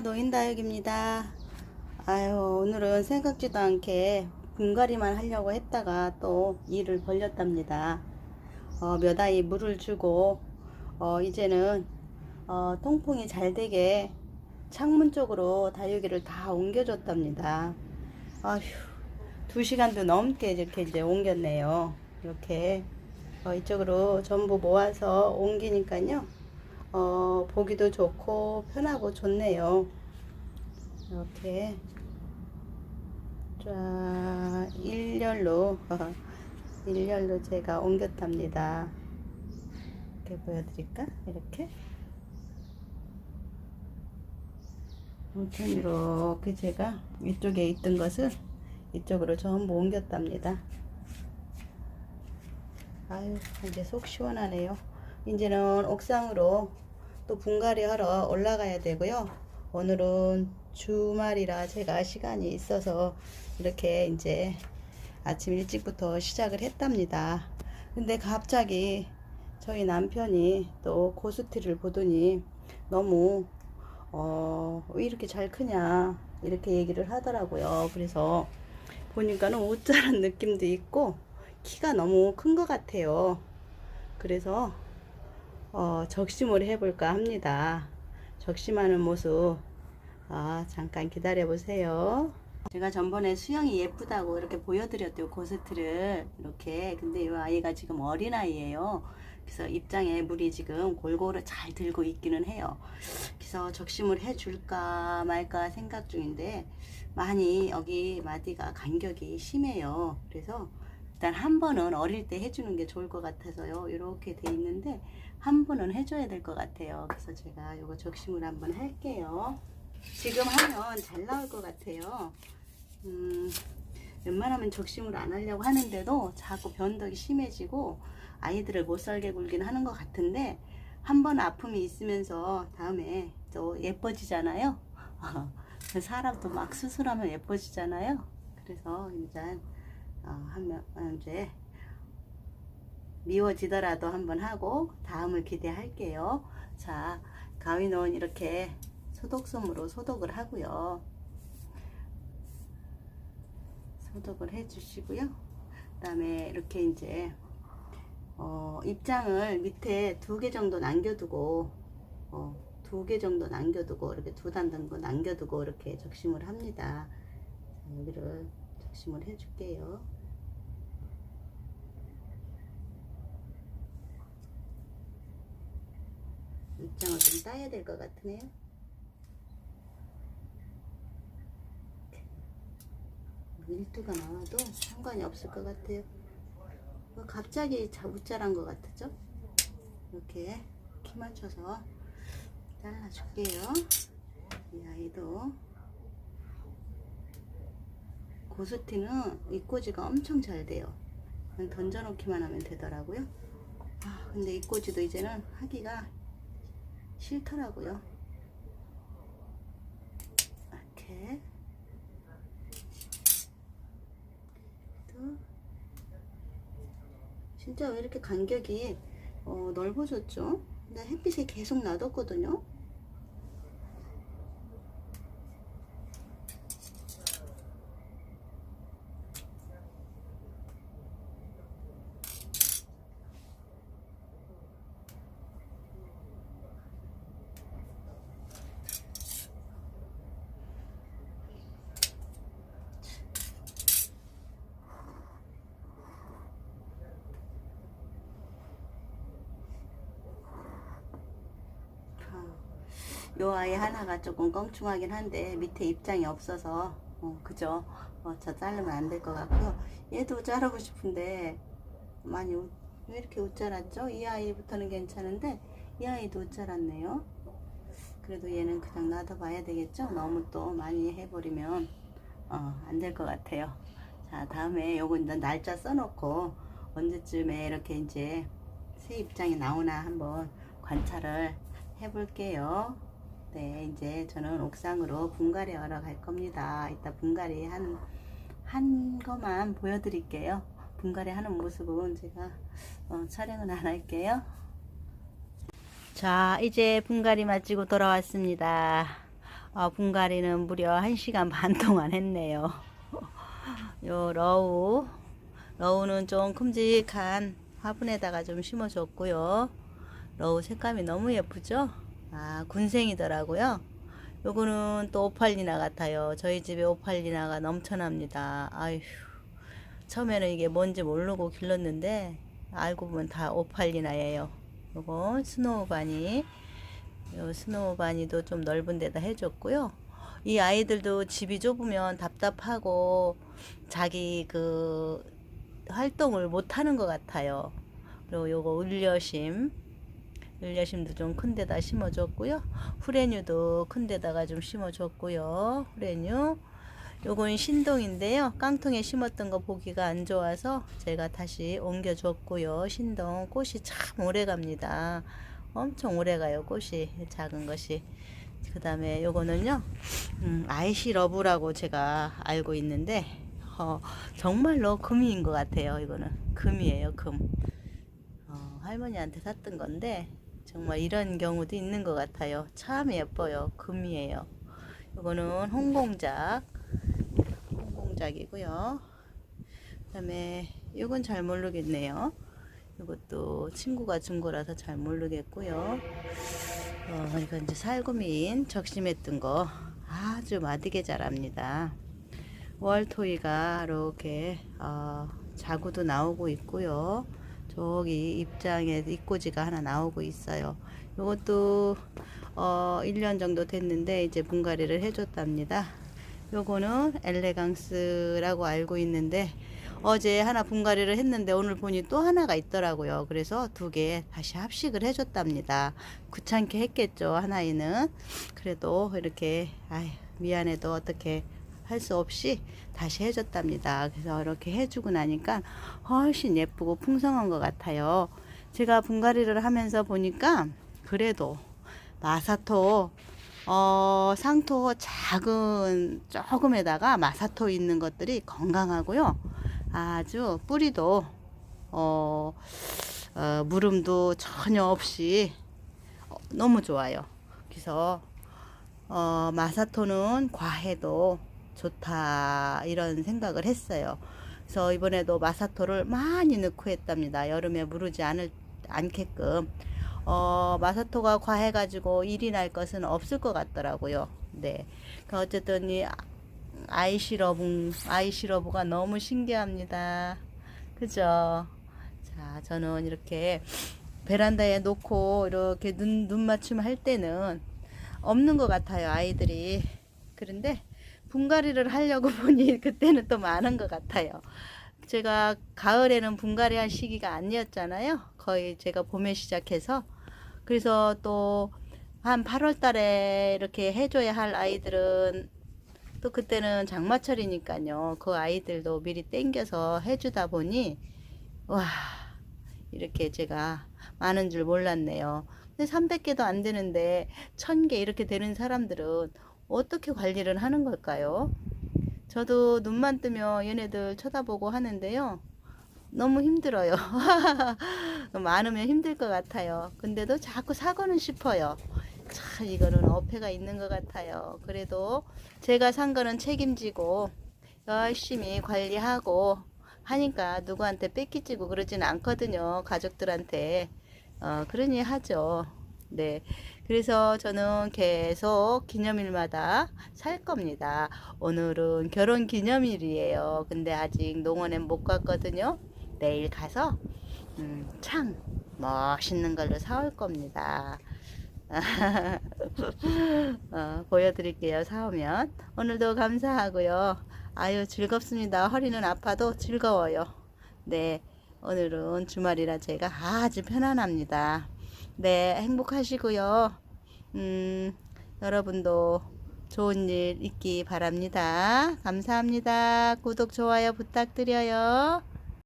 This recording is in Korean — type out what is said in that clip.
노인다육입니다. 아유, 오늘은 생각지도 않게 분갈이만 하려고 했다가 또 일을 벌렸답니다. 어, 몇 아이 물을 주고, 어, 이제는, 어, 통풍이 잘 되게 창문 쪽으로 다육이를 다 옮겨줬답니다. 아휴, 두 시간도 넘게 이렇게 이제 옮겼네요. 이렇게, 어, 이쪽으로 전부 모아서 옮기니까요. 어, 보기도 좋고 편하고 좋네요. 이렇게 쫙 일렬로 일렬로 제가 옮겼답니다. 이렇게 보여드릴까? 이렇게 아무튼 이렇게 제가 이쪽에 있던 것을 이쪽으로 전부 옮겼답니다. 아유 이제 속 시원하네요. 이제는 옥상으로 또 분갈이 하러 올라가야 되고요. 오늘은 주말이라 제가 시간이 있어서 이렇게 이제 아침 일찍부터 시작을 했답니다. 근데 갑자기 저희 남편이 또 고스티를 보더니 너무 어, 왜 이렇게 잘 크냐 이렇게 얘기를 하더라고요. 그래서 보니까는 옷자란 느낌도 있고 키가 너무 큰 것 같아요. 그래서 어, 적심을 해볼까 합니다. 적심하는 모습. 아, 잠깐 기다려 보세요. 제가 전번에 수영이 예쁘다고 이렇게 보여드렸대요 고스트를. 이렇게. 근데 이 아이가 지금 어린아이예요. 그래서 입장에 물이 지금 골고루 잘 들고 있기는 해요. 그래서 적심을 해줄까 말까 생각 중인데 많이 여기 마디가 간격이 심해요. 그래서 일단 한 번은 어릴 때 해주는 게 좋을 것 같아서요 이렇게 돼 있는데 한 번은 해줘야 될 것 같아요 그래서 제가 이거 적심을 한번 할게요 지금 하면 잘 나올 것 같아요 음, 웬만하면 적심을 안 하려고 하는데도 자꾸 변덕이 심해지고 아이들을 못 살게 굴긴 하는 것 같은데 한 번 아픔이 있으면서 다음에 또 예뻐지잖아요. 사람도 막 수술하면 예뻐지잖아요. 그래서 이제 어, 한명 이제 미워지더라도 한번 하고 다음을 기대할게요. 자, 가위는 이렇게 소독솜으로 소독을 하고요. 소독을 해주시고요. 그다음에 이렇게 이제 어, 입장을 밑에 두 개 정도 남겨두고 어, 두 개 정도 남겨두고 이렇게 두 단 정도 남겨두고 이렇게 적심을 합니다. 자, 여기를 적심을 해줄게요. 입장을 좀 따야 될 것 같으네요. 밀도가 나와도 상관이 없을 것 같아요. 뭐 갑자기 자부자란 것 같죠? 이렇게 키 맞춰서 잘라줄게요. 이 아이도 고스티는 입꼬지가 엄청 잘 돼요. 그냥 던져놓기만 하면 되더라고요. 아, 근데 입꼬지도 이제는 하기가 싫더라고요. 이렇게 또 진짜 왜 이렇게 간격이 어, 넓어졌죠? 근데 햇빛에 계속 놔뒀거든요. 요 아이 하나가 조금 껑충하긴 한데 밑에 입장이 없어서 어, 그죠? 어, 저 자르면 안 될 것 같고요. 얘도 자르고 싶은데 많이 웃- 왜 이렇게 웃 자랐죠? 이 아이부터는 괜찮은데 이 아이도 웃 자랐네요. 그래도 얘는 그냥 놔둬봐야 되겠죠? 너무 또 많이 해버리면 어, 안 될 것 같아요. 자 다음에 요거 이제 날짜 써놓고 언제쯤에 이렇게 이제 새 입장이 나오나 한번 관찰을 해볼게요. 네, 이제 저는 옥상으로 분갈이 하러 갈 겁니다. 이따 분갈이 한, 한 거만 보여드릴게요. 분갈이 하는 모습은 제가 어, 촬영은 안 할게요. 자, 이제 분갈이 마치고 돌아왔습니다. 아, 분갈이는 무려 1시간 반 동안 했네요. 요 러우 러우는 좀 큼직한 화분에다가 좀 심어줬고요. 러우 색감이 너무 예쁘죠? 아, 군생이더라고요. 요거는 또 오팔리나 같아요. 저희 집에 오팔리나가 넘쳐납니다. 아휴, 처음에는 이게 뭔지 모르고 길렀는데, 알고 보면 다 오팔리나예요. 요거 스노우 바니. 요 스노우 바니도 좀 넓은 데다 해 줬고요. 이 아이들도 집이 좁으면 답답하고 자기 그 활동을 못 하는 것 같아요. 그리고 요거 울려심. 울려심도 좀 큰 데다 심어줬고요. 후레뉴도 큰 데다가 좀 심어줬고요. 후레뉴. 요건 신동인데요. 깡통에 심었던 거 보기가 안 좋아서 제가 다시 옮겨줬고요. 신동 꽃이 참 오래 갑니다. 엄청 오래 가요. 꽃이 작은 것이. 그 다음에 요거는요. 음, 아이시 러브라고 제가 알고 있는데 어, 정말로 금이인 것 같아요. 이거는 금이에요. 금. 어, 할머니한테 샀던 건데 정말 이런 경우도 있는 것 같아요. 참 예뻐요. 금이에요. 이거는 홍공작, 홍공작이고요. 그 다음에 이건 잘 모르겠네요. 이것도 친구가 준 거라서 잘 모르겠고요. 어, 이건 이제 살구민 적심했던 거 아주 마디게 자랍니다. 월토이가 이렇게 어, 자구도 나오고 있고요. 저기 입장에 입꼬지가 하나 나오고 있어요. 요것도 어 1년 정도 됐는데 이제 분갈이를 해줬답니다. 요거는 엘레강스라고 알고 있는데 어제 하나 분갈이를 했는데 오늘 보니 또 하나가 있더라고요. 그래서 두 개 다시 합식을 해줬답니다. 귀찮게 했겠죠 하나이는. 그래도 이렇게 아이 미안해도 어떻게 할 수 없이 다시 해줬답니다. 그래서 이렇게 해주고 나니까 훨씬 예쁘고 풍성한 것 같아요. 제가 분갈이를 하면서 보니까 그래도 마사토 어, 상토 작은 조금에다가 마사토 있는 것들이 건강하고요. 아주 뿌리도 어, 어, 물음도 전혀 없이 어, 너무 좋아요. 그래서 어, 마사토는 과해도 좋다 이런 생각을 했어요. 그래서 이번에도 마사토를 많이 넣고 했답니다. 여름에 무르지 않을 않게끔 어, 마사토가 과해가지고 일이 날 것은 없을 것 같더라고요. 네. 그 어쨌든 이 아이 시러브 아이 시러브가 너무 신기합니다. 그죠? 자, 저는 이렇게 베란다에 놓고 이렇게 눈, 눈 맞춤 할 때는 없는 것 같아요, 아이들이. 그런데 분갈이를 하려고 보니 그때는 또 많은 것 같아요. 제가 가을에는 분갈이 할 시기가 아니었잖아요. 거의 제가 봄에 시작해서. 그래서 또 한 8월 달에 이렇게 해줘야 할 아이들은 또 그때는 장마철이니까요. 그 아이들도 미리 땡겨서 해주다 보니, 와, 이렇게 제가 많은 줄 몰랐네요. 근데 300개도 안 되는데 1000개 이렇게 되는 사람들은 어떻게 관리를 하는 걸까요? 저도 눈만 뜨면 얘네들 쳐다보고 하는데요. 너무 힘들어요. 많으면 힘들 것 같아요. 근데도 자꾸 사고는 싶어요. 참, 이거는 어폐가 있는 것 같아요. 그래도 제가 산 거는 책임지고 열심히 관리하고 하니까 누구한테 뺏기지고 그러진 않거든요. 가족들한테. 어, 그러니 하죠. 네. 그래서 저는 계속 기념일마다 살 겁니다. 오늘은 결혼 기념일이에요. 근데 아직 농원에 못 갔거든요. 내일 가서, 음, 창, 멋있는 걸로 사올 겁니다. 어, 보여드릴게요. 사오면. 오늘도 감사하고요. 아유, 즐겁습니다. 허리는 아파도 즐거워요. 네. 오늘은 주말이라 제가 아주 편안합니다. 네, 행복하시고요. 음, 여러분도 좋은 일 있기 바랍니다. 감사합니다. 구독, 좋아요 부탁드려요.